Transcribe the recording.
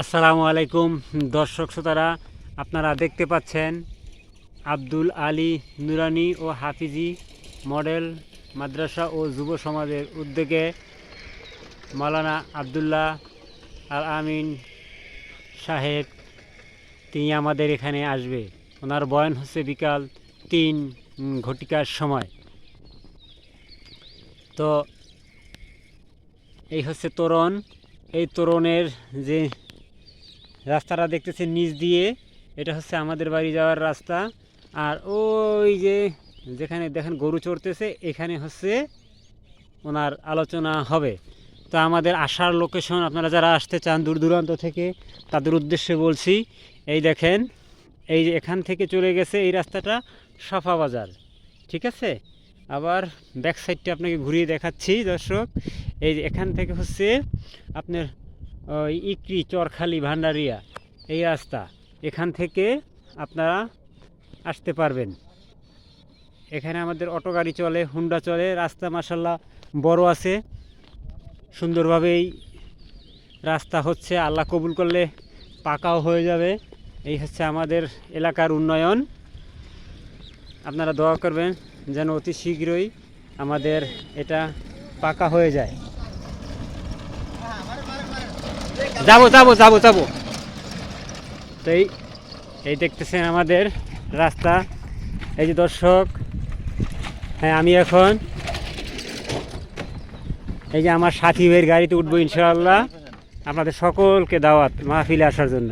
আসসালামু আলাইকুম, দর্শক শ্রোতারা, আপনারা দেখতে পাচ্ছেন আব্দুল আলী নুরানি ও হাফিজি মডেল মাদ্রাসা ও যুব সমাজের উদ্যোগে মাওলানা আবদুল্লাহ আল আমিন সাহেব, তিনি আমাদের এখানে আসবে। ওনার বয়ান হচ্ছে বিকাল তিন ঘটিকার সময়। তো এই হচ্ছে তোরণ। এই তোরণের যে রাস্তাটা দেখতেছেন নিচ দিয়ে। এটা হচ্ছে আমাদের বাড়ি যাওয়ার রাস্তা। আর ওই যে যেখানে দেখেন গরু চড়তেছে, এখানে হচ্ছে ওনার আলোচনা হবে। তো আমাদের আসার লোকেশন আপনারা যারা আসতে চান দূর দূরান্ত থেকে, তাদের উদ্দেশ্যে বলছি, এই দেখেন, এই এখান থেকে চলে গেছে এই রাস্তাটা সাফা বাজার। ঠিক আছে? আবার ব্যাক সাইডটা আপনাকে ঘুরিয়ে দেখাচ্ছি, দর্শক। এই এখান থেকে হচ্ছে আপনার ইকরি, চরখালি, ভান্ডারিয়া, এই রাস্তা। এখান থেকে আপনারা আসতে পারবেন। এখানে আমাদের অটো গাড়ি চলে, হুন্ডা চলে, রাস্তা মাসাল্লাহ বড় আছে। সুন্দরভাবেই রাস্তা হচ্ছে, আল্লাহ কবুল করলে পাকাও হয়ে যাবে। এই হচ্ছে আমাদের এলাকার উন্নয়ন। আপনারা দোয়া করবেন যেন অতি শীঘ্রই আমাদের এটা পাকা হয়ে যায়। যাব যাব যাব যাব। তো এই এই দেখতেছেন আমাদের রাস্তা। এই যে দর্শক হ্যাঁ আমি এখন এই যে আমার সাথী ভাইয়ের গাড়িতে উঠবো ইনশাআল্লাহ। আপনাদের সকলকে দাওয়াত মাহফিলে আসার জন্য।